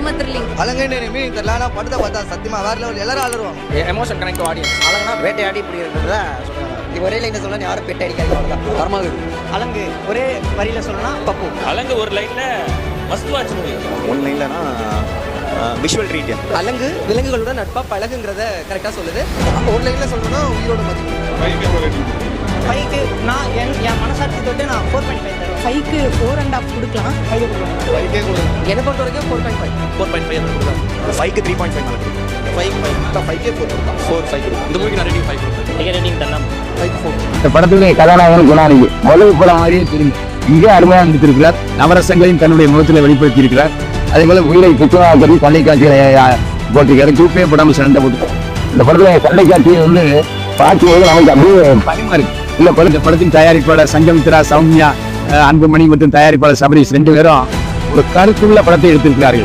செம்ம thrilling அலங்கன்னு meaning தெரியல ஆனால் படத்தை பார்த்தா சத்தியமா வேற லெவல் எல்லாரும் அலருவாங்க எமோஷன் கனெக்ட் ஆடியன்ஸ் அழகுனா வேட்டையாடி தான் சொல்றாங்க. இது ஒரே லைன் சொல்லணும் யாரும் பெட்டை அடிக்காது அவ்வளோதான் இருக்கு அலங்கு ஒரே வரியில சொல்லணும்னா பப்பு. அலங்கு ஒரு லைன்ல மஸ்ட் வாட்ச் மூவி ஒன் லைன்லனா விஷுவல் ட்ரீட் அலங்கு விலங்குகளோட நட்பா பழகுங்கிறத கரெக்டாக சொல்லுது. ஒரு லைனில் சொல்லணும்னா உயிரோட மதிப்பு. ஃபைவ்க்கு நான் என் என் தொட்டு நான் ஃபோர் பாயிண்ட் ஃபைவ் தருவேன். ஃபைவ்க்கு ஃபோர் அண்ட் ஆஃப் கொடுக்கலாம். பைக்கே கூட என்னை பொறுத்த வரைக்கும் four point five four point five ஃபைவ்க்கு த்ரீ பாயிண்ட் ஃபைவ் மேலே ஃபைவ் ஃபைவ் ஃபைவ்க்கே போட்டு ஃபோர் ஃபைவ் இந்த மூவிக்கு நான் ரேட்டிங் ஃபைவ் கொடுத்தேன். ரேட்டிங் தரலாம்? ஃபைவ் ஃபோர் இந்த படத்துடைய கதாநாயகன் குணாநிதி. முதல் படம் மாதிரியே தெரியும். மிக அருமையாக நடித்திருக்கிறார். நவரசங்களையும் தன்னுடைய முகத்தில் வெளிப்படுத்தி இருக்கிறார் அதே போல உயிரை புத்தகமாக்கி சண்டை காட்சிகளை போட்டிருக்காரு குரூப்பே படம் சண்டை போட்டு இந்த படத்துல சண்டை காட்சி வந்து பார்க்கும்போது நமக்கு அப்படியே பயமா இருக்கு இல்லை இந்த படத்தின் தயாரிப்பாளர் சங்கமித்ரா சௌமியா அன்புமணி மற்றும் தயாரிப்பாளர் சபரீஷ் ரெண்டு பேரும் ஒரு கருத்துள்ள படத்தை எடுத்திருக்கிறார்கள்.